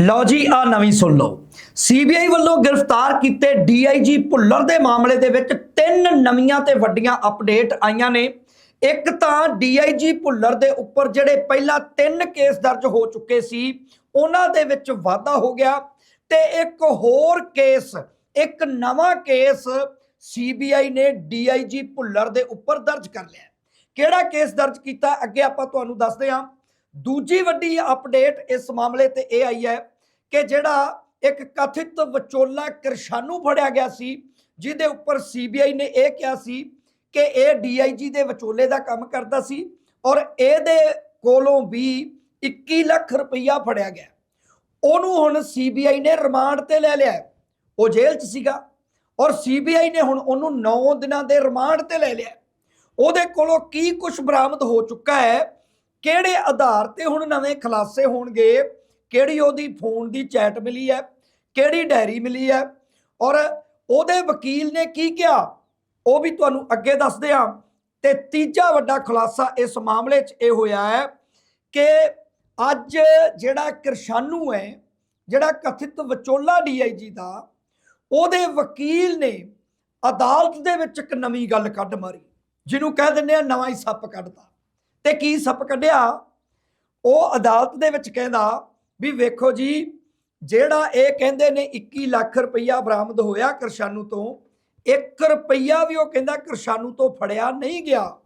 ਲਓ ਜੀ ਆ ਨਵੀਂ ਸੁਣ ਲਓ। ਸੀਬੀਆਈ ਵੱਲੋਂ ਗ੍ਰਿਫਤਾਰ ਕੀਤੇ ਡੀਆਈਜੀ ਭੁੱਲਰ ਦੇ ਮਾਮਲੇ ਦੇ ਵਿੱਚ ਤਿੰਨ ਨਵੀਆਂ ਤੇ ਵੱਡੀਆਂ ਅਪਡੇਟ ਆਈਆਂ ਨੇ। ਇੱਕ ਤਾਂ ਡੀਆਈਜੀ ਭੁੱਲਰ ਦੇ ਉੱਪਰ ਜਿਹੜੇ ਪਹਿਲਾਂ ਤਿੰਨ ਕੇਸ ਦਰਜ ਹੋ ਚੁੱਕੇ ਸੀ, ਉਹਨਾਂ ਦੇ ਵਿੱਚ ਵਾਧਾ ਹੋ ਗਿਆ। ਤੇ ਇੱਕ ਹੋਰ ਕੇਸ ਇੱਕ ਨਵਾਂ ਕੇਸ ਸੀਬੀਆਈ ਨੇ ਡੀਆਈਜੀ ਭੁੱਲਰ ਦੇ ਉੱਪਰ ਦਰਜ ਕਰ ਲਿਆ। ਕਿਹੜਾ ਕੇਸ ਦਰਜ ਕੀਤਾ? ਅੱਗੇ ਆਪਾਂ ਤੁਹਾਨੂੰ ਦੱਸਦੇ ਹਾਂ। ਦੂਜੀ ਵੱਡੀ ਅਪਡੇਟ ਇਸ ਮਾਮਲੇ ਤੇ ਇਹ ਆਈ ਹੈ ਕਿ ਜਿਹੜਾ ਇੱਕ ਕਥਿਤ ਵਿਚੋਲਾ ਕਿਰਸ਼ਾਨੂ ਫੜਿਆ ਗਿਆ ਸੀ, ਜਿਹਦੇ ਉੱਪਰ ਸੀਬੀਆਈ ਨੇ ਇਹ ਕਿਹਾ ਸੀ ਕਿ ਇਹ ਡੀਆਈਜੀ ਦੇ ਵਿਚੋਲੇ ਦਾ ਕੰਮ ਕਰਦਾ ਸੀ ਔਰ ਇਹਦੇ ਕੋਲੋਂ ਵੀ 21 ਲੱਖ ਰੁਪਈਆ ਫੜਿਆ ਗਿਆ। ਉਹਨੂੰ ਹੁਣ ਸੀਬੀਆਈ ਨੇ ਰਿਮਾਂਡ ਤੇ ਲੈ ਲਿਆ ਉਹ ਜੇਲ੍ਹ 'ਚ ਸੀਗਾ ਔਰ ਸੀਬੀਆਈ ਨੇ ਹੁਣ ਉਹਨੂੰ 9 ਦਿਨਾਂ ਦੇ ਰਿਮਾਂਡ ਤੇ ਲੈ ਲਿਆ ਉਹਦੇ ਕੋਲੋਂ ਕੀ ਕੁਝ ਬਰਾਮਦ ਹੋ ਚੁੱਕਾ ਹੈ ਕਿਹੜੇ ਆਧਾਰ ਤੇ ਹੁਣ ਨਵੇਂ ਖੁਲਾਸੇ ਹੋਣਗੇ? ਕਿਹੜੀ ਉਹਦੀ ਫੋਨ ਦੀ ਚੈਟ ਮਿਲੀ ਹੈ? ਕਿਹੜੀ ਡਾਇਰੀ ਮਿਲੀ ਹੈ? ਔਰ ਉਹਦੇ ਵਕੀਲ ਨੇ ਕੀ ਕਿਹਾ? ਉਹ ਵੀ ਤੁਹਾਨੂੰ ਅੱਗੇ ਦੱਸਦੇ ਹਾਂ। ਤੇ ਤੀਜਾ ਵੱਡਾ ਖੁਲਾਸਾ ਇਸ ਮਾਮਲੇ 'ਚ ਇਹ ਹੋਇਆ ਹੈ ਕਿ ਅੱਜ ਜਿਹੜਾ ਕਿਰਸ਼ਾਨੂ ਹੈ, ਜਿਹੜਾ ਕਥਿਤ ਵਿਚੋਲਾ ਡੀਆਈਜੀ ਦਾ, ਉਹਦੇ ਵਕੀਲ ਨੇ ਅਦਾਲਤ ਦੇ ਵਿੱਚ ਇੱਕ ਨਵੀਂ ਗੱਲ ਕੱਢ ਮਾਰੀ, ਜਿਹਨੂੰ ਕਹਿ ਦਿੰਦੇ ਆ ਨਵਾਂ ਹੀ ਸੱਪ ਕੱਢਦਾ। ਤੇ ਕੀ ਸੱਪ ਕੱਢਿਆ? ਉਹ ਅਦਾਲਤ ਦੇ ਵਿੱਚ ਕਹਿੰਦਾ ਵੀ ਵੇਖੋ ਜੀ, ਜਿਹੜਾ ਇਹ ਕਹਿੰਦੇ ਨੇ 21 ਲੱਖ ਰੁਪਈਆ ਬਰਾਮਦ ਹੋਇਆ ਕਿਰਸ਼ਾਨੂ ਤੋਂ 1 ਰੁਪਈਆ ਵੀ ਉਹ ਕਹਿੰਦਾ ਕਿਰਸ਼ਾਨੂ ਤੋਂ ਫੜਿਆ ਨਹੀਂ ਗਿਆ।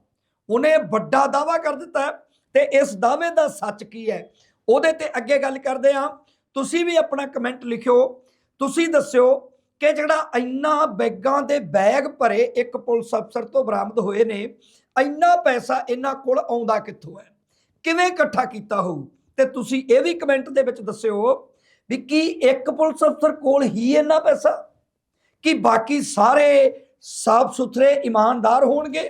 ਉਹਨੇ ਵੱਡਾ ਦਾਵਾ ਕਰ ਦਿੱਤਾ ਤੇ ਇਸ ਦਾਅਵੇ ਦਾ ਸੱਚ ਕੀ ਹੈ? ਉਹਦੇ ਤੇ ਅੱਗੇ ਗੱਲ ਕਰਦੇ ਹਾਂ। ਤੁਸੀਂ ਵੀ ਆਪਣਾ ਕਮੈਂਟ ਲਿਖਿਓ। ਤੁਸੀਂ ਦੱਸਿਓ ਕਿ ਜਿਹੜਾ ਇੰਨਾ ਬੈਗਾਂ ਦੇ ਬੈਗ ਭਰੇ ਇੱਕ ਪੁਲਿਸ ਅਫਸਰ ਤੋਂ ਬਰਾਮਦ ਹੋਏ ਨੇ ਇੰਨਾ ਪੈਸਾ ਇਹਨਾਂ ਕੋਲ ਆਉਂਦਾ ਕਿੱਥੋਂ ਹੈ? ਕਿਵੇਂ ਇਕੱਠਾ ਕੀਤਾ ਹੋਊ? ਤੇ ਤੁਸੀਂ ਇਹ ਵੀ ਕਮੈਂਟ ਦੇ ਵਿੱਚ ਦੱਸਿਓ ਵੀ ਕੀ ਇੱਕ ਪੁਲਿਸ ਅਫਸਰ ਕੋਲ ਹੀ ਇੰਨਾ ਪੈਸਾ? ਕਿ ਬਾਕੀ ਸਾਰੇ ਸਾਫ਼ ਸੁਥਰੇ ਇਮਾਨਦਾਰ ਹੋਣਗੇ?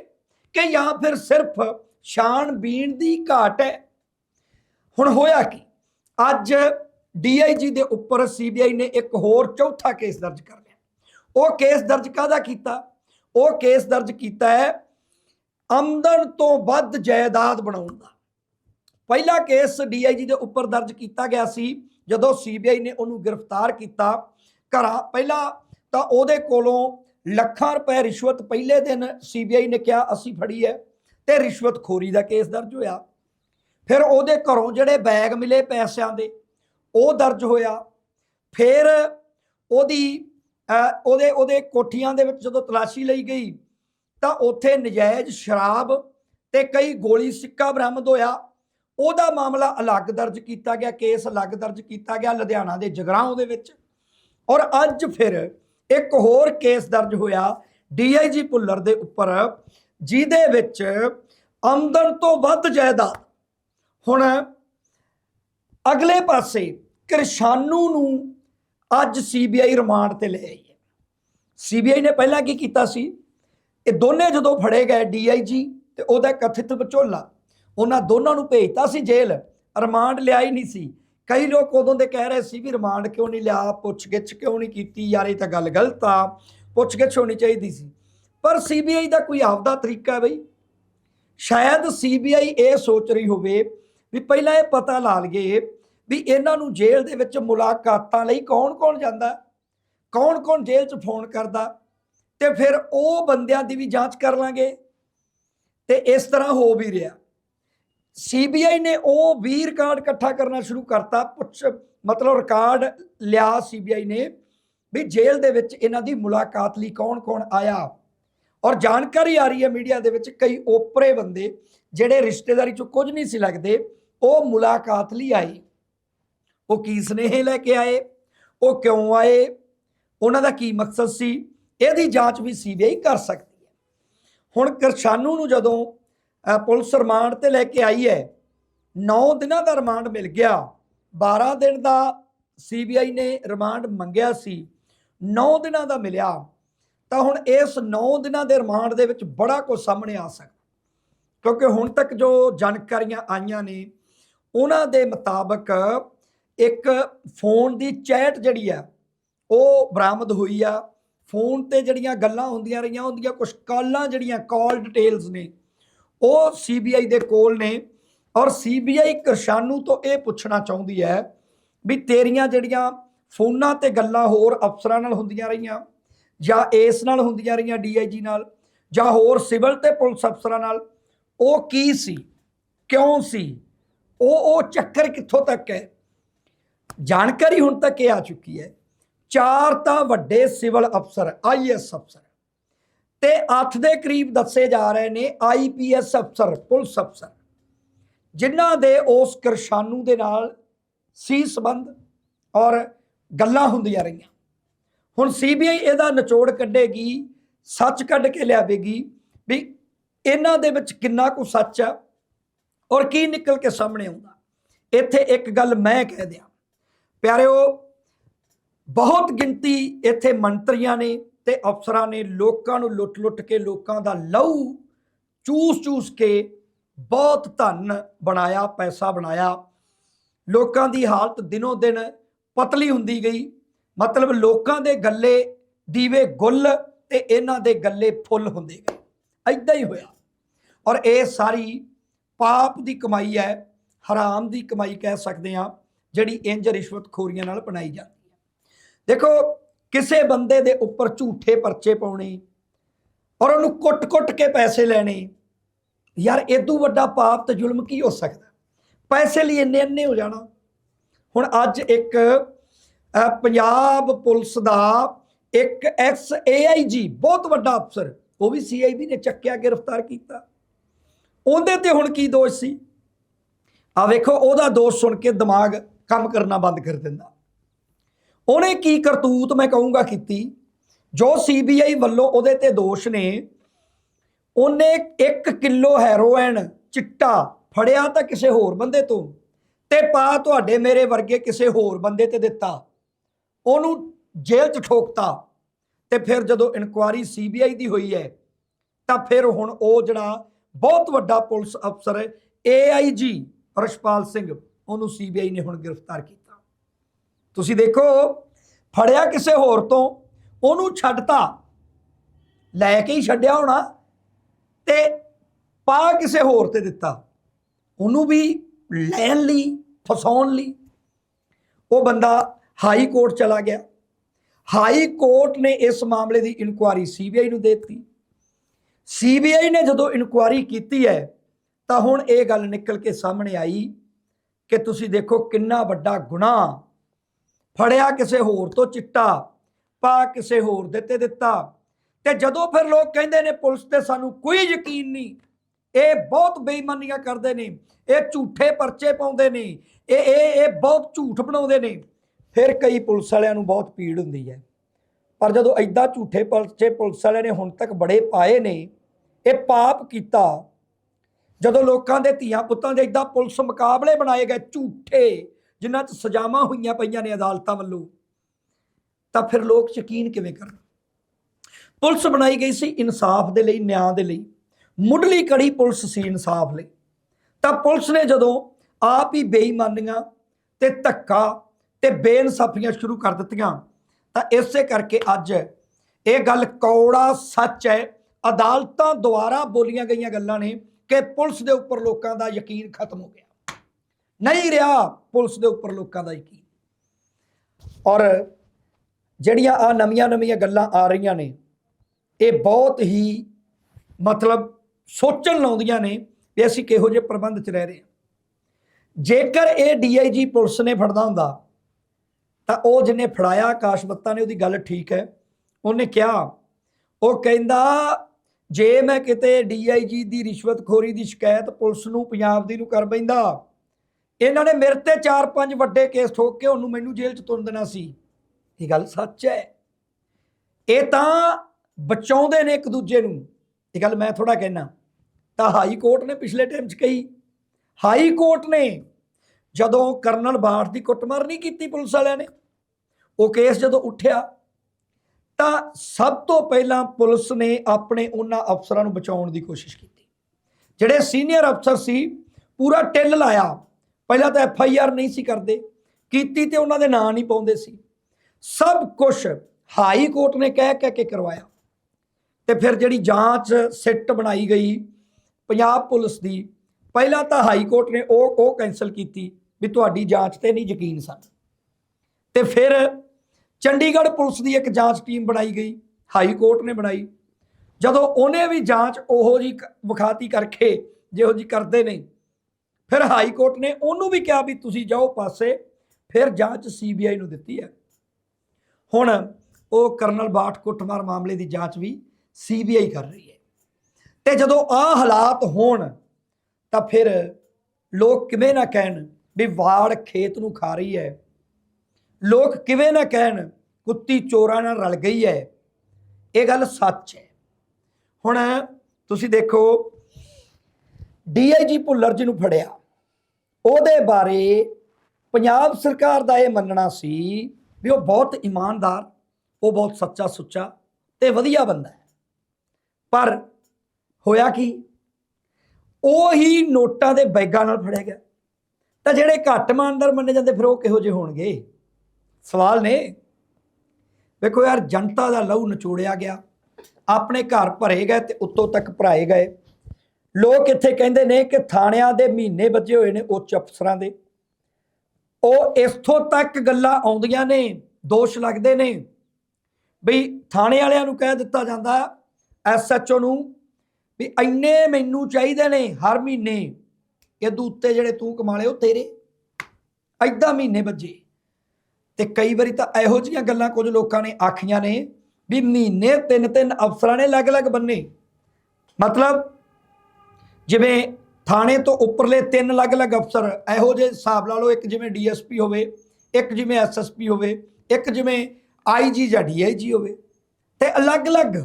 ਕਿ ਜਾਂ ਫਿਰ ਸਿਰਫ ਸ਼ਾਨ ਬੀਣ ਦੀ ਘਾਟ ਹੈ? ਹੁਣ ਹੋਇਆ ਕੀ? ਅੱਜ ਡੀਆਈਜੀ ਦੇ ਉੱਪਰ ਸੀਬੀਆਈ ਨੇ ਇੱਕ ਹੋਰ ਚੌਥਾ ਕੇਸ ਦਰਜ ਕਰ ਲਿਆ। ਉਹ ਕੇਸ ਦਰਜ ਕਾਹਦਾ ਕੀਤਾ? ਉਹ ਕੇਸ ਦਰਜ ਕੀਤਾ ਹੈ ਆਮਦਨ ਤੋਂ ਵੱਧ ਜਾਇਦਾਦ ਬਣਾਉਣ ਦਾ। ਪਹਿਲਾ ਕੇਸ ਡੀਆਈਜੀ ਦੇ ਉੱਪਰ ਦਰਜ ਕੀਤਾ ਗਿਆ ਸੀ, ਜਦੋਂ ਸੀਬੀਆਈ ਨੇ ਉਹਨੂੰ ਗ੍ਰਿਫਤਾਰ ਕੀਤਾ ਘਰਾਂ। ਪਹਿਲਾਂ ਤਾਂ ਉਹਦੇ ਕੋਲੋਂ ਲੱਖਾਂ ਰੁਪਏ ਰਿਸ਼ਵਤ ਪਹਿਲੇ ਦਿਨ ਸੀਬੀਆਈ ਨੇ ਕਿਹਾ, ਅਸੀਂ ਫੜੀ ਹੈ। ਤੇ ਰਿਸ਼ਵਤਖੋਰੀ ਦਾ ਕੇਸ ਦਰਜ ਹੋਇਆ। ਫਿਰ ਉਹਦੇ ਘਰੋਂ ਜਿਹੜੇ ਬੈਗ ਮਿਲੇ ਪੈਸਿਆਂ ਦੇ, ਉਹ ਦਰਜ ਹੋਇਆ। ਫਿਰ ਉਹਦੀ ਉਹਦੇ ਉਹਦੇ ਕੋਠੀਆਂ ਦੇ ਵਿੱਚ ਜਦੋਂ ਤਲਾਸ਼ੀ ਲਈ ਗਈ ਤਾਂ ਉੱਥੇ ਨਜਾਇਜ਼ ਸ਼ਰਾਬ ਤੇ ਕਈ ਗੋਲੀ ਸਿੱਕਾ ਬਰਾਮਦ ਹੋਇਆ। ਉਹਦਾ ਮਾਮਲਾ ਅਲੱਗ ਦਰਜ ਕੀਤਾ ਗਿਆ, ਕੇਸ ਅਲੱਗ ਦਰਜ ਕੀਤਾ ਗਿਆ ਲੁਧਿਆਣਾ ਦੇ ਜਗਰਾਉਂ ਦੇ ਵਿੱਚ। ਔਰ ਅੱਜ ਫਿਰ ਇੱਕ ਹੋਰ ਕੇਸ ਦਰਜ ਹੋਇਆ ਡੀਆਈਜੀ ਭੁੱਲਰ ਦੇ ਉੱਪਰ, ਜਿਹਦੇ ਵਿੱਚ ਆਮਦਨ ਤੋਂ ਵੱਧ ਜਾਇਦਾਦ। ਹੁਣ ਅਗਲੇ ਪਾਸੇ ਕਿਰਸ਼ਾਨੂ ਨੂੰ ਅੱਜ ਸੀਬੀਆਈ ਰਿਮਾਂਡ ਤੇ ਲੈ ਆਈ ਹੈ। ਸੀਬੀਆਈ ਨੇ ਪਹਿਲਾਂ ਕੀ ਕੀਤਾ ਸੀ? ਇਹ ਦੋਨੇ ਜਦੋਂ ਫੜੇ ਗਏ ਡੀਆਈਜੀ ਤੇ ਉਹਦਾ ਕਥਿਤ ਵਿਚੋਲਾ, ਉਹਨਾਂ ਦੋਨਾਂ ਨੂੰ ਭੇਜਤਾ ਸੀ ਜੇਲ੍ਹ, ਰਿਮਾਂਡ ਲਿਆ ਹੀ ਨਹੀਂ ਸੀ। ਕਈ ਲੋਕ ਉਦੋਂ ਦੇ ਕਹਿ ਰਹੇ ਸੀ ਵੀ ਰਿਮਾਂਡ ਕਿਉਂ ਨਹੀਂ ਲਿਆ, ਪੁੱਛਗਿੱਛ ਕਿਉਂ ਨਹੀਂ ਕੀਤੀ, ਯਾਰ ਇਹ ਤਾਂ ਗੱਲ ਗਲਤ ਆ, ਪੁੱਛਗਿੱਛ ਹੋਣੀ ਚਾਹੀਦੀ ਸੀ। ਪਰ ਸੀਬੀਆਈ ਦਾ ਕੋਈ ਆਪਦਾ ਤਰੀਕਾ ਹੈ ਬਈ। ਸ਼ਾਇਦ ਸੀਬੀਆਈ ਇਹ ਸੋਚ ਰਹੀ ਹੋਵੇ ਵੀ ਪਹਿਲਾਂ ਇਹ ਪਤਾ ਲਾ ਲਈਏ ਵੀ ਇਹਨਾਂ ਨੂੰ ਜੇਲ੍ਹ ਦੇ ਵਿੱਚ ਮੁਲਾਕਾਤਾਂ ਲਈ ਕੌਣ-ਕੌਣ ਜਾਂਦਾ, ਕੌਣ-ਕੌਣ ਜੇਲ੍ਹ 'ਚ ਫੋਨ ਕਰਦਾ ਤੇ ਫਿਰ ਉਹ ਬੰਦਿਆਂ ਦੀ ਵੀ ਜਾਂਚ ਕਰ ਲਾਂਗੇ। ਤੇ ਇਸ ਤਰ੍ਹਾਂ ਹੋ ਵੀ ਰਿਹਾ। ਸੀਬੀਆਈ ਨੇ ਉਹ ਵੀ ਰਿਕਾਰਡ ਇਕੱਠਾ ਕਰਨਾ ਸ਼ੁਰੂ ਕਰਤਾ। ਪੁੱਛ, ਮਤਲਬ ਰਿਕਾਰਡ ਲਿਆ ਸੀਬੀਆਈ ਨੇ ਵੀ ਜੇਲ੍ਹ ਦੇ ਵਿੱਚ ਇਹਨਾਂ ਦੀ ਮੁਲਾਕਾਤ ਲਈ ਕੌਣ-ਕੌਣ ਆਇਆ। ਔਰ ਜਾਣਕਾਰੀ ਆ ਰਹੀ ਹੈ ਮੀਡੀਆ ਦੇ ਵਿੱਚ ਕਈ ਓਪਰੇ ਬੰਦੇ ਜਿਹੜੇ ਰਿਸ਼ਤੇਦਾਰੀ ਚੋਂ ਕੁਝ ਨਹੀਂ ਸੀ ਲੱਗਦੇ। ਉਹ ਮੁਲਾਕਾਤ ਲਈ ਆਏ। ਉਹ ਕੀ ਸਨੇਹ ਲੈ ਕੇ ਆਏ? ਉਹ ਕਿਉਂ ਆਏ? ਉਹਨਾਂ ਦਾ ਕੀ ਮਕਸਦ ਸੀ? ਇਹਦੀ ਜਾਂਚ ਵੀ ਸੀਬੀਆਈ ਕਰ ਸਕਦੀ ਹੈ। ਹੁਣ ਕਿਰਸ਼ਾਨੂ ਨੂੰ ਜਦੋਂ ਪੁਲਿਸ ਰਿਮਾਂਡ ਤੇ ਲੈ ਕੇ ਆਈ ਹੈ 9 ਦਿਨਾਂ ਦਾ ਰਿਮਾਂਡ ਮਿਲ ਗਿਆ। 12 ਦਿਨ ਦਾ ਸੀਬੀਆਈ ਨੇ ਰਿਮਾਂਡ ਮੰਗਿਆ ਸੀ 9 ਦਿਨਾਂ ਦਾ ਮਿਲਿਆ। ਤਾਂ ਹੁਣ ਇਸ 9 ਦਿਨਾਂ ਦੇ ਰਿਮਾਂਡ ਦੇ ਵਿੱਚ ਬੜਾ ਕੁਝ ਸਾਹਮਣੇ ਆ ਸਕਦਾ। ਕਿਉਂਕਿ ਹੁਣ ਤੱਕ ਜੋ ਜਾਣਕਾਰੀਆਂ ਆਈਆਂ ਨੇ, ਉਹਨਾਂ ਦੇ ਮੁਤਾਬਕ ਇੱਕ ਫੋਨ ਦੀ ਚੈਟ ਜਿਹੜੀ ਆ, ਉਹ ਬਰਾਮਦ ਹੋਈ ਆ। ਫੋਨ ਤੇ ਜਿਹੜੀਆਂ ਗੱਲਾਂ ਹੁੰਦੀਆਂ ਰਹੀਆਂ, ਉਹਦੀਆਂ ਕੁਝ ਕਾਲਾਂ ਜਿਹੜੀਆਂ ਕਾਲ ਡਿਟੇਲਸ ਨੇ, ਉਹ ਸੀਬੀਆਈ ਦੇ ਕੋਲ ਨੇ ਔਰ ਸੀਬੀਆਈ ਕਿਰਸ਼ਾਨੂ ਤੋਂ ਇਹ ਪੁੱਛਣਾ ਚਾਹੁੰਦੀ ਹੈ ਵੀ ਤੇਰੀਆਂ ਜਿਹੜੀਆਂ ਫੋਨਾਂ ਤੇ ਗੱਲਾਂ ਹੋਰ ਅਫਸਰਾਂ ਨਾਲ ਹੁੰਦੀਆਂ ਰਹੀਆਂ ਜਾਂ ਇਸ ਨਾਲ ਹੁੰਦੀਆਂ ਰਹੀਆਂ ਡੀਆਈਜੀ ਨਾਲ ਜਾਂ ਹੋਰ ਸਿਵਲ ਤੇ ਪੁਲਿਸ ਅਫਸਰਾਂ ਨਾਲ, ਉਹ ਕੀ ਸੀ, ਕਿਉਂ ਸੀ, ਉਹ ਉਹ ਚੱਕਰ ਕਿੱਥੋਂ ਤੱਕ ਹੈ? ਜਾਣਕਾਰੀ ਹੁਣ ਤੱਕ ਇਹ ਆ ਚੁੱਕੀ ਹੈ ਚਾਰ ਤਾਂ ਵੱਡੇ ਸਿਵਲ ਅਫਸਰ ਆਈਐਸ ਅਫਸਰ। ਤੇ 8 ਦੇ ਕਰੀਬ ਦੱਸੇ ਜਾ ਰਹੇ ਨੇ ਆਈਪੀਐਸ ਅਫਸਰ, ਪੁਲਿਸ ਅਫਸਰ। ਜਿਨ੍ਹਾਂ ਦੇ ਉਸ ਕਿਰਸ਼ਾਨੂ ਦੇ ਨਾਲ ਸੀ ਸੰਬੰਧ ਔਰ ਗੱਲਾਂ ਹੁੰਦੀਆਂ ਰਹੀਆਂ। ਹੁਣ ਸੀਬੀਆਈ ਇਹਦਾ ਨਿਚੋੜ ਕੱਢੇਗੀ, ਸੱਚ ਕੱਢ ਕੇ ਲਿਆਵੇਗੀ ਵੀ ਇਹਨਾਂ ਦੇ ਵਿੱਚ ਕਿੰਨਾ ਕੁ ਸੱਚ ਆ ਔਰ ਕੀ ਨਿਕਲ ਕੇ ਸਾਹਮਣੇ ਆਉਂਦਾ। ਇੱਥੇ ਇੱਕ ਗੱਲ ਮੈਂ ਕਹਿ ਦਿਆਂ। ਪਿਆਰਿਓ ਬਹੁਤ ਗਿਣਤੀ ਇੱਥੇ ਮੰਤਰੀਆਂ ਨੇ ਤੇ ਅਫਸਰਾਂ ਨੇ ਲੋਕਾਂ ਨੂੰ ਲੁੱਟ-ਲੁੱਟ ਕੇ ਲੋਕਾਂ ਦਾ ਲਹੂ ਚੂਸ-ਚੂਸ ਕੇ ਬਹੁਤ ਧਨ ਬਣਾਇਆ, ਪੈਸਾ ਬਣਾਇਆ। ਲੋਕਾਂ ਦੀ ਹਾਲਤ ਦਿਨੋ ਦਿਨ ਪਤਲੀ ਹੁੰਦੀ ਗਈ। ਮਤਲਬ ਲੋਕਾਂ ਦੇ ਗੱਲੇ ਦੀਵੇ ਗੁੱਲ ਤੇ ਇਹਨਾਂ ਦੇ ਗੱਲੇ ਫੁੱਲ ਹੁੰਦੇ ਗਏ। ਐਦਾਂ ਹੀ ਹੋਇਆ। ਔਰ ਇਹ ਸਾਰੀ ਪਾਪ ਦੀ ਕਮਾਈ ਹੈ, ਹਰਾਮ ਦੀ ਕਮਾਈ ਕਹਿ ਸਕਦੇ ਆ ਜਿਹੜੀ ਇੰਜ ਰਿਸ਼ਵਤਖੋਰੀਆਂ ਨਾਲ ਬਣਾਈ ਜਾਂਦੀ ਦੇਖੋ, ਕਿਸੇ ਬੰਦੇ ਦੇ ਉੱਪਰ ਝੂਠੇ ਪਰਚੇ ਪਾਉਣੇ ਔਰ ਉਹਨੂੰ ਕੁੱਟ-ਕੁੱਟ ਕੇ ਪੈਸੇ ਲੈਣੇ, ਯਾਰ ਇਦੋਂ ਵੱਡਾ ਪਾਪ ਤੇ ਜ਼ੁਲਮ ਕੀ ਹੋ ਸਕਦਾ? ਪੈਸੇ ਲਈ ਇੰਨੇ ਇੰਨੇ ਹੋ ਜਾਣਾ। ਹੁਣ ਅੱਜ ਇੱਕ ਪੰਜਾਬ ਪੁਲਿਸ ਦਾ ਇੱਕ ਐਕਸ ਏਆਈਜੀ ਬਹੁਤ ਵੱਡਾ ਅਫਸਰ, ਉਹ ਵੀ ਸੀਆਈਬੀ ਨੇ ਚੱਕਿਆ, ਗ੍ਰਿਫਤਾਰ ਕੀਤਾ। ਉਹਦੇ ਤੇ ਹੁਣ ਕੀ ਦੋਸ਼ ਸੀ? ਆ ਵੇਖੋ, ਉਹਦਾ ਦੋਸ਼ ਸੁਣ ਕੇ ਦਿਮਾਗ ਕੰਮ ਕਰਨਾ ਬੰਦ ਕਰ ਦਿੰਦਾ। ਉਹਨੇ ਕੀ ਕਰਤੂਤ ਮੈਂ ਕਹੂੰਗਾ ਕੀਤੀ? ਜੋ ਸੀਬੀਆਈ ਵੱਲੋਂ ਉਹਦੇ ਤੇ ਦੋਸ਼ ਨੇ, ਉਹਨੇ 1 ਕਿਲੋ ਹੈਰੋਇਨ ਚਿੱਟਾ ਫੜਿਆ ਤਾਂ ਕਿਸੇ ਹੋਰ ਬੰਦੇ ਤੋਂ ਤੇ ਪਾ ਤੁਹਾਡੇ ਮੇਰੇ ਵਰਗੇ ਕਿਸੇ ਹੋਰ ਬੰਦੇ ਤੇ ਦਿੱਤਾ। ਉਹਨੂੰ ਜੇਲ੍ਹ 'ਚ ਠੋਕਤਾ ਤੇ ਫਿਰ ਜਦੋਂ ਇਨਕੁਆਰੀ ਸੀਬੀਆਈ ਦੀ ਹੋਈ ਹੈ, ਤਾਂ ਫਿਰ ਹੁਣ ਉਹ ਜਿਹੜਾ ਬਹੁਤ ਵੱਡਾ ਪੁਲਿਸ ਅਫਸਰ ਏਆਈਜੀ ਰਸ਼ਪਾਲ ਸਿੰਘ, ਉਹਨੂੰ ਸੀਬੀਆਈ ਨੇ ਹੁਣ ਗ੍ਰਿਫਤਾਰ ਕੀਤਾ। ਤੁਸੀਂ ਦੇਖੋ, ਫੜਿਆ ਕਿਸੇ ਹੋਰ ਤੋਂ, ਉਹਨੂੰ ਛੱਡਤਾ, ਲੈ ਕੇ ਹੀ ਛੱਡਿਆ ਹੋਣਾ ਤੇ ਪਾ ਕਿਸੇ ਹੋਰ ਤੇ ਦਿੱਤਾ। ਉਹਨੂੰ ਵੀ ਲੈਣ ਲਈ, ਫਸਾਉਣ ਲਈ। ਉਹ ਬੰਦਾ ਹਾਈ ਕੋਰਟ ਚਲਾ ਗਿਆ। ਹਾਈ ਕੋਰਟ ਨੇ ਇਸ ਮਾਮਲੇ ਦੀ ਇਨਕੁਆਰੀ ਸੀਬੀਆਈ ਨੂੰ ਦੇ ਦਿੱਤੀ। ਸੀਬੀਆਈ ਨੇ ਜਦੋਂ ਇਨਕੁਆਰੀ ਕੀਤੀ ਹੈ, ਤਾਂ ਹੁਣ ਇਹ ਗੱਲ ਨਿਕਲ ਕੇ ਸਾਹਮਣੇ ਆਈ ਕਿ ਤੁਸੀਂ ਦੇਖੋ ਕਿੰਨਾ ਵੱਡਾ ਗੁਨਾਹ ਫੜਿਆ ਕਿਸੇ ਹੋਰ ਤੋਂ ਚਿੱਟਾ, ਪਾ ਕਿਸੇ ਹੋਰ ਦੇ ਤੇ ਦਿੱਤਾ। ਤੇ ਜਦੋਂ ਫਿਰ ਲੋਕ ਕਹਿੰਦੇ ਨੇ, ਪੁਲਿਸ ਤੇ ਸਾਨੂੰ ਕੋਈ ਯਕੀਨ ਨਹੀਂ। ਇਹ ਬਹੁਤ ਬੇਈਮਾਨੀਆਂ ਕਰਦੇ ਨੇ। ਇਹ ਝੂਠੇ ਪਰਚੇ ਪਾਉਂਦੇ ਨੇ। ਇਹ ਇਹ ਇਹ ਬਹੁਤ ਝੂਠ ਬਣਾਉਂਦੇ ਨੇ। ਫਿਰ ਕਈ ਪੁਲਿਸ ਵਾਲਿਆਂ ਨੂੰ ਬਹੁਤ ਪੀੜ ਹੁੰਦੀ ਹੈ। ਪਰ ਜਦੋਂ ਐਦਾਂ ਝੂਠੇ ਪਰਚੇ ਪੁਲਿਸ ਵਾਲਿਆਂ ਨੇ ਹੁਣ ਤੱਕ ਬੜੇ ਪਾਏ ਨੇ, ਇਹ ਪਾਪ ਕੀਤਾ। ਜਦੋਂ ਲੋਕਾਂ ਦੇ ਧੀਆਂ ਪੁੱਤਾਂ ਦੇ ਇਦਾਂ ਪੁਲਿਸ ਮੁਕਾਬਲੇ ਬਣਾਏ ਗਏ ਝੂਠੇ ਜਿਨ੍ਹਾਂ 'ਚ ਸਜ਼ਾਵਾਂ ਹੋਈਆਂ ਪਈਆਂ ਨੇ ਅਦਾਲਤਾਂ ਵੱਲੋਂ, ਤਾਂ ਫਿਰ ਲੋਕ ਯਕੀਨ ਕਿਵੇਂ ਕਰਨ? ਪੁਲਿਸ ਬਣਾਈ ਗਈ ਸੀ ਇਨਸਾਫ ਦੇ ਲਈ, ਨਿਆਂ ਦੇ ਲਈ। ਮੁੱਢਲੀ ਕੜੀ ਪੁਲਿਸ ਸੀ ਇਨਸਾਫ ਲਈ। ਤਾਂ ਪੁਲਿਸ ਨੇ ਜਦੋਂ ਆਪ ਹੀ ਬੇਈਮਾਨੀਆਂ ਤੇ ਧੱਕਾ ਤੇ ਬੇਇਨਸਾਫੀਆਂ ਸ਼ੁਰੂ ਕਰ ਦਿੱਤੀਆਂ, ਤਾਂ ਇਸੇ ਕਰਕੇ ਅੱਜ ਇਹ ਗੱਲ ਕੌੜਾ ਸੱਚ ਹੈ। ਅਦਾਲਤਾਂ ਦੁਆਰਾ ਬੋਲੀਆਂ ਗਈਆਂ ਗੱਲਾਂ ਨੇ ਕਿ ਪੁਲਿਸ ਦੇ ਉੱਪਰ ਲੋਕਾਂ ਦਾ ਯਕੀਨ ਖਤਮ ਹੋ ਗਿਆ। ਨਹੀਂ ਰਿਹਾ ਪੁਲਿਸ ਦੇ ਉੱਪਰ ਲੋਕਾਂ ਦਾ ਯਕੀਨ। ਔਰ ਜਿਹੜੀਆਂ ਆ ਨਵੀਆਂ ਨਵੀਆਂ ਗੱਲਾਂ ਆ ਰਹੀਆਂ ਨੇ, ਇਹ ਬਹੁਤ ਹੀ ਮਤਲਬ ਸੋਚਣ ਲਾਉਂਦੀਆਂ ਨੇ ਵੀ ਅਸੀਂ ਕਿਹੋ ਜਿਹੇ ਪ੍ਰਬੰਧ 'ਚ ਰਹਿ ਰਹੇ ਹਾਂ। ਜੇਕਰ ਇਹ ਡੀਆਈਜੀ ਪੁਲਿਸ ਨੇ ਫੜਦਾ ਹੁੰਦਾ, ਤਾਂ ਉਹ ਜਿਹਨੇ ਫੜਾਇਆ ਆਕਾਸ਼ ਬੱਤਾ ਨੇ, ਉਹਦੀ ਗੱਲ ਠੀਕ ਹੈ। ਉਹਨੇ ਕਿਹਾ, ਉਹ ਕਹਿੰਦਾ, ਜੇ ਮੈਂ ਕਿਤੇ ਡੀਆਈਜੀ ਦੀ ਰਿਸ਼ਵਤਖੋਰੀ ਦੀ ਸ਼ਿਕਾਇਤ ਪੁਲਿਸ ਨੂੰ, ਪੰਜਾਬ ਦੀ ਨੂੰ ਕਰ ਬੈਂਦਾ ਇਹਨਾਂ ਨੇ ਮੇਰੇ ਤੇ 4-5 ਵੱਡੇ ਕੇਸ ਠੋਕ ਕੇ ਉਹਨੂੰ ਮੈਨੂੰ ਜੇਲ੍ਹ 'ਚ ਤੁੰਨ ਦੇਣਾ ਸੀ। ਇਹ ਗੱਲ ਸੱਚ ਹੈ। ਇਹ ਤਾਂ ਬਚਾਉਂਦੇ ਨੇ ਇੱਕ ਦੂਜੇ ਨੂੰ। ਇਹ ਗੱਲ ਮੈਂ ਥੋੜਾ ਕਹਿਣਾ ਤਾਂ ਹਾਈ ਕੋਰਟ ਨੇ ਪਿਛਲੇ ਟਾਈਮ 'ਚ ਕਹੀ। ਹਾਈ ਕੋਰਟ ਨੇ ਜਦੋਂ ਕਰਨਲ ਬਾਠ ਦੀ ਕੁੱਟਮਾਰ ਨਹੀਂ ਕੀਤੀ ਪੁਲਿਸ ਵਾਲਿਆਂ ਨੇ, ਉਹ ਕੇਸ ਜਦੋਂ ਉੱਠਿਆ, ਤਾਂ ਸਭ ਤੋਂ ਪਹਿਲਾਂ ਪੁਲਿਸ ਨੇ ਆਪਣੇ ਉਹਨਾਂ ਅਫਸਰਾਂ ਨੂੰ ਬਚਾਉਣ ਦੀ ਕੋਸ਼ਿਸ਼ ਕੀਤੀ। ਜਿਹੜੇ ਸੀਨੀਅਰ ਅਫਸਰ ਸੀ, ਪੂਰਾ ਟਿੱਲ ਲਾਇਆ। ਪਹਿਲਾਂ ਤਾਂ ਐਫ ਆਈ ਆਰ ਨਹੀਂ ਸੀ ਕਰਦੇ, ਕੀਤੀ ਤੇ ਉਹਨਾਂ ਦੇ ਨਾਂ ਨਹੀਂ ਪਾਉਂਦੇ ਸੀ। ਸਭ ਕੁਝ ਹਾਈ ਕੋਰਟ ਨੇ ਕਹਿ ਕਹਿ ਕੇ ਕਰਵਾਇਆ। ਤੇ ਫਿਰ ਜਿਹੜੀ ਜਾਂਚ ਸਿੱਟ ਬਣਾਈ ਗਈ ਪੰਜਾਬ ਪੁਲਿਸ ਦੀ, ਪਹਿਲਾਂ ਤਾਂ ਹਾਈ ਕੋਰਟ ਨੇ ਉਹ ਉਹ ਕੈਨਸਲ ਕੀਤੀ ਵੀ ਤੁਹਾਡੀ ਜਾਂਚ ਤੇ ਨਹੀਂ ਯਕੀਨ ਸਨ। ਤੇ ਫਿਰ ਚੰਡੀਗੜ੍ਹ ਪੁਲਿਸ ਦੀ ਇੱਕ ਜਾਂਚ ਟੀਮ ਬਣਾਈ ਗਈ, ਹਾਈ ਕੋਰਟ ਨੇ ਬਣਾਈ। ਜਦੋਂ ਉਹਨੇ ਵੀ ਜਾਂਚ ਉਹੋ ਜੀ ਵਿਖਾਤੀ ਕਰਕੇ, ਜਿਹੋ ਜੀ ਕਰਦੇ ਨਹੀਂ ਫਿਰ ਹਾਈ ਕੋਰਟ ਨੇ ਉਹਨੂੰ ਵੀ ਕਿਹਾ ਵੀ ਤੁਸੀਂ ਜਾਓ ਪਾਸੇ, ਫਿਰ ਜਾਂਚ ਸੀਬੀਆਈ ਨੂੰ ਦਿੱਤੀ ਹੈ। ਹੁਣ ਉਹ ਕਰਨਲ ਬਾਠ ਕੁੱਟਮਾਰ ਮਾਮਲੇ ਦੀ ਜਾਂਚ ਵੀ ਸੀਬੀਆਈ ਕਰ ਰਹੀ ਹੈ। ਤੇ ਜਦੋਂ ਆ ਹਾਲਾਤ ਹੋਣ, ਤਾਂ ਫਿਰ ਲੋਕ ਕਿਵੇਂ ਨਾ ਕਹਿਣ ਵੀ ਵਾੜ ਖੇਤ ਨੂੰ ਖਾ ਰਹੀ ਹੈ। ਲੋਕ ਕਿਵੇਂ ਨਾ ਕਹਿਣ ਕੁੱਤੀ ਚੋਰਾਂ ਨਾਲ ਰਲ ਗਈ ਹੈ। ਇਹ ਗੱਲ ਸੱਚ ਹੈ। ਹੁਣ ਤੁਸੀਂ ਦੇਖੋ ਡੀਆਈਜੀ ਭੁੱਲਰ ਜੀ ਨੂੰ ਫੜਿਆ। ਉਹਦੇ ਬਾਰੇ ਪੰਜਾਬ ਸਰਕਾਰ ਦਾ ਇਹ ਮੰਨਣਾ ਸੀ ਵੀ ਉਹ ਬਹੁਤ ਇਮਾਨਦਾਰ, ਉਹ ਬਹੁਤ ਸੱਚਾ ਸੁੱਚਾ ਤੇ ਵਧੀਆ ਬੰਦਾ ਹੈ। ਪਰ ਹੋਇਆ ਕੀ? ਉਹ ਹੀ ਨੋਟਾਂ ਦੇ ਬੈਗਾਂ ਨਾਲ ਫੜਿਆ ਗਿਆ। ਤਾਂ ਜਿਹੜੇ ਘੱਟ ਇਮਾਨਦਾਰ ਮੰਨੇ ਜਾਂਦੇ, ਫਿਰ ਉਹ ਕਿਹੋ ਜਿਹੇ ਹੋਣਗੇ? ਸਵਾਲ ਨੇ। ਵੇਖੋ ਯਾਰ, ਜਨਤਾ ਦਾ ਲਹੂ ਨਚੋੜਿਆ ਗਿਆ। ਆਪਣੇ ਘਰ ਭਰੇ ਗਏ ਤੇ ਉੱਤੋਂ ਤੱਕ ਭਰਾਏ ਗਏ। ਲੋਕ ਇੱਥੇ ਕਹਿੰਦੇ ਨੇ ਕਿ ਥਾਣਿਆਂ ਦੇ ਮਹੀਨੇ ਵੱਜੇ ਹੋਏ ਨੇ ਉੱਚ ਅਫਸਰਾਂ ਦੇ। ਉਹ ਇਥੋਂ ਤੱਕ ਗੱਲਾਂ ਆਉਂਦੀਆਂ ਨੇ, ਦੋਸ਼ ਲੱਗਦੇ ਨੇ। ਬਈ ਥਾਣੇ ਵਾਲਿਆਂ ਨੂੰ ਕਹਿ ਦਿੱਤਾ ਜਾਂਦਾ ਐਸਐਚਓ ਨੂੰ ਵੀ ਇੰਨੇ ਮੈਨੂੰ ਚਾਹੀਦੇ ਨੇ ਹਰ ਮਹੀਨੇ ਇਹਦੂ ਉੱਤੇ ਜਿਹੜੇ ਤੂੰ ਕਮਾ ਲਏ ਉਹ ਤੇਰੇ। ਐਦਾਂ ਮਹੀਨੇ ਵੱਜੇ ਤੇ ਕਈ ਵਾਰੀ ਤਾਂ ਇਹੋ ਜਿਹੀਆਂ ਗੱਲਾਂ ਕੁਝ ਲੋਕਾਂ ਨੇ ਆਖੀਆਂ ਨੇ ਵੀ ਮਹੀਨੇ ਤਿੰਨ ਤਿੰਨ ਅਫਸਰਾਂ ਨੇ ਅਲੱਗ-ਅਲੱਗ ਬੰਨੇ। ਮਤਲਬ ਜਿਵੇਂ ਥਾਣੇ ਤੋਂ ਉੱਪਰਲੇ ਤਿੰਨ ਅਲੱਗ-ਅਲੱਗ ਅਫਸਰ, ਇਹੋ ਜਿਹੇ ਹਿਸਾਬ ਲਾ ਲਓ, ਇੱਕ ਜਿਵੇਂ ਡੀਐਸਪੀ ਹੋਵੇ, ਇੱਕ ਜਿਵੇਂ ਐਸਐਸਪੀ ਹੋਵੇ, ਇੱਕ ਜਿਵੇਂ ਆਈਜੀ ਜਾਂ ਡੀਆਈਜੀ ਹੋਵੇ, ਤੇ ਅਲੱਗ-ਅਲੱਗ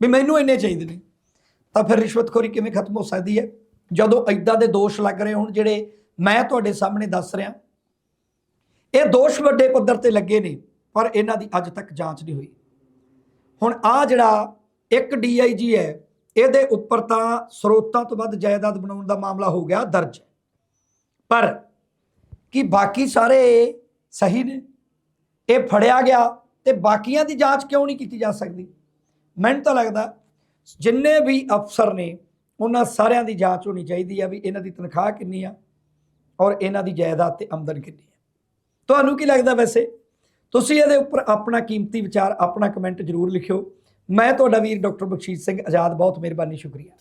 ਵੀ ਮੈਨੂੰ ਇੰਨੇ ਚਾਹੀਦੇ ਨੇ। ਤਾਂ ਫਿਰ ਰਿਸ਼ਵਤਖੋਰੀ ਕਿਵੇਂ ਖਤਮ ਹੋ ਸਕਦੀ ਹੈ? ਜਦੋਂ ਐਦਾਂ ਦੇ ਦੋਸ਼ ਲੱਗ ਰਹੇ ਹੋਣ, ਜਿਹੜੇ ਮੈਂ ਤੁਹਾਡੇ ਸਾਹਮਣੇ ਦੱਸ ਰਿਹਾ, ਇਹ ਦੋਸ਼ ਵੱਡੇ ਪੱਧਰ ਤੇ ਲੱਗੇ ਨੇ, ਪਰ ਇਹਨਾਂ ਦੀ ਅੱਜ ਤੱਕ ਜਾਂਚ ਨਹੀਂ ਹੋਈ। ਹੁਣ ਆ ਜਿਹੜਾ ਇੱਕ ਡੀਆਈਜੀ ਹੈ ਇਹਦੇ ਉੱਪਰ ਤਾਂ ਸਰੋਤਾਂ ਤੋਂ ਵੱਧ ਜਾਇਦਾਦ ਬਣਾਉਣ ਦਾ ਮਾਮਲਾ ਹੋ ਗਿਆ, ਦਰਜ ਪਰ ਕਿ ਬਾਕੀ ਸਾਰੇ ਸਹੀ ਨੇ? ਇਹ ਫੜਿਆ ਗਿਆ ਤੇ ਬਾਕੀਆਂ ਦੀ ਜਾਂਚ ਕਿਉਂ ਨਹੀਂ ਕੀਤੀ ਜਾ ਸਕਦੀ? ਮੈਨੂੰ ਤਾਂ ਲੱਗਦਾ ਜਿੰਨੇ ਵੀ ਅਫਸਰ ਨੇ, ਉਹਨਾਂ ਸਾਰਿਆਂ ਦੀ ਜਾਂਚ ਹੋਣੀ ਚਾਹੀਦੀ ਆ ਵੀ ਇਹਨਾਂ ਦੀ ਤਨਖਾਹ ਕਿੰਨੀ ਆ ਔਰ ਇਹਨਾਂ ਦੀ ਜਾਇਦਾਦ ਤੇ ਆਮਦਨ ਕਿੰਨੀ ਹੈ ਤੁਹਾਨੂੰ ਕੀ ਲੱਗਦਾ ਵੈਸੇ? ਤੁਸੀਂ ਇਹਦੇ ਉੱਪਰ ਆਪਣਾ ਕੀਮਤੀ ਵਿਚਾਰ, ਆਪਣਾ ਕਮੈਂਟ ਜ਼ਰੂਰ ਲਿਖਿਓ। ਮੈਂ ਤੁਹਾਡਾ ਵੀਰ ਡਾਕਟਰ ਬਖਸ਼ੀਸ਼ ਸਿੰਘ ਆਜ਼ਾਦ ਬਹੁਤ ਮਿਹਰਬਾਨੀ ਸ਼ੁਕਰੀਆ।